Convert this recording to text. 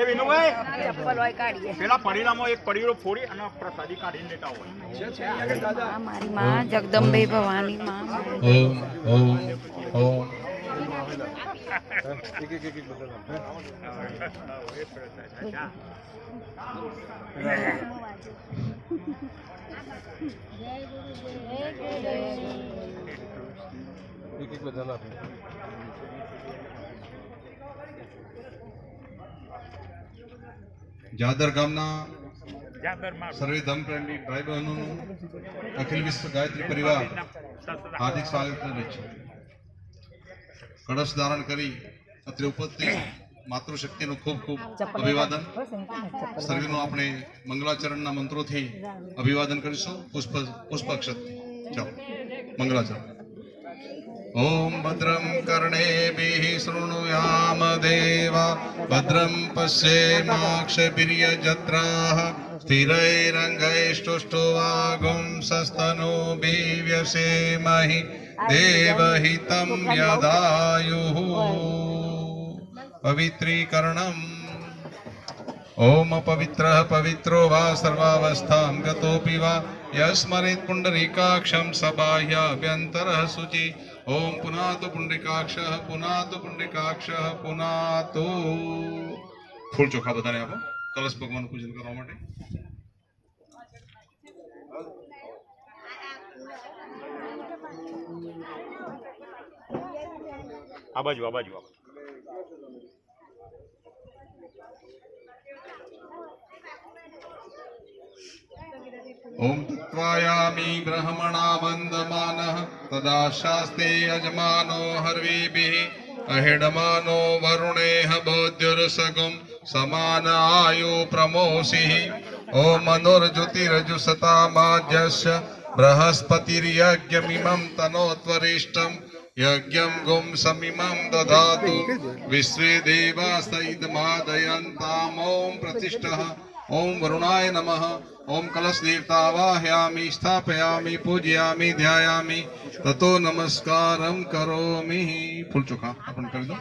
એ વિનુભાઈ ચપ્પલ હોય કાઢીએ. પેલા પડીલામાં એક પડીલો ફોડી અને પ્રસાદી કાઢીને લેતા હોય. આ મારી માં જગદંબે ભવાની માં. ઓમ ઓમ ઓમ જાદર ગામના જાદરમાં સર્વે ધર્મપ્રેમી ભાઈ બહેનોનું અખિલ વિશ્વ ગાયત્રી પરિવાર હાર્દિક સ્વાગત કરે છે કળશ ધારણ કરી અત્રે ઉપસ્થિત માતૃશક્તિનું ખૂબ ખૂબ અભિવાદન. સર્વેનું આપણે મંગલાચરણના મંત્રોથી અભિવાદન કરીશું. પુષ્પ પુષ્પક્ષત. ચાલો. મંગલાચરણ ॐ भद्रं कर्णेभिः शृणुयाम देवा। भद्रं पश्येमाक्षभिर्यजत्राः स्थिरैरङ्गैष्टुष्टुवागुं सस्तनूभिव्यसेमहि। देवहितं यदायुः। पवित्रीकरणम्। ॐ अपवित्रः पवित्रो वा सर्वावस्थां गतोऽपि वा। यस्मरेत् पुण्डरीकाक्षं सबाह्याभ्यन्तरः शुचि। ॐ पुनातु पुण्डरीकाक्षः पुनातु पुण्डरीकाक्षः पुनातु ફૂલ ચોખા બધાને આપો કલશ ભગવાન પૂજન કરવા માટે આ બાજુ આ બાજુ આ બાજુ. ॐ तत्त्वायामि ब्रह्मणा वन्दमानः तदा शास्ते यजमानो हर्वीभिः अहिडमानो वरुणेह बोध्युरसगुं समान आयु प्रमोषिः। ॐ मनुर्ज्योतिरजुसतामाज्यस्य बृहस्पतिर्यज्ञमिमं तनोत्वरिष्टम्। यज्ञं गुम समिमं ददातु विश्वे देवा सैदमादयन्ताम् ॐ प्रतिष्ठः। ॐ वरुणाय नमः। ॐ कलशदेवतावाहयामि, स्थापयामि, पूजयामि, ध्यायामि। ततो नमस्कारं करोमि। फुल चुका अपन कर दो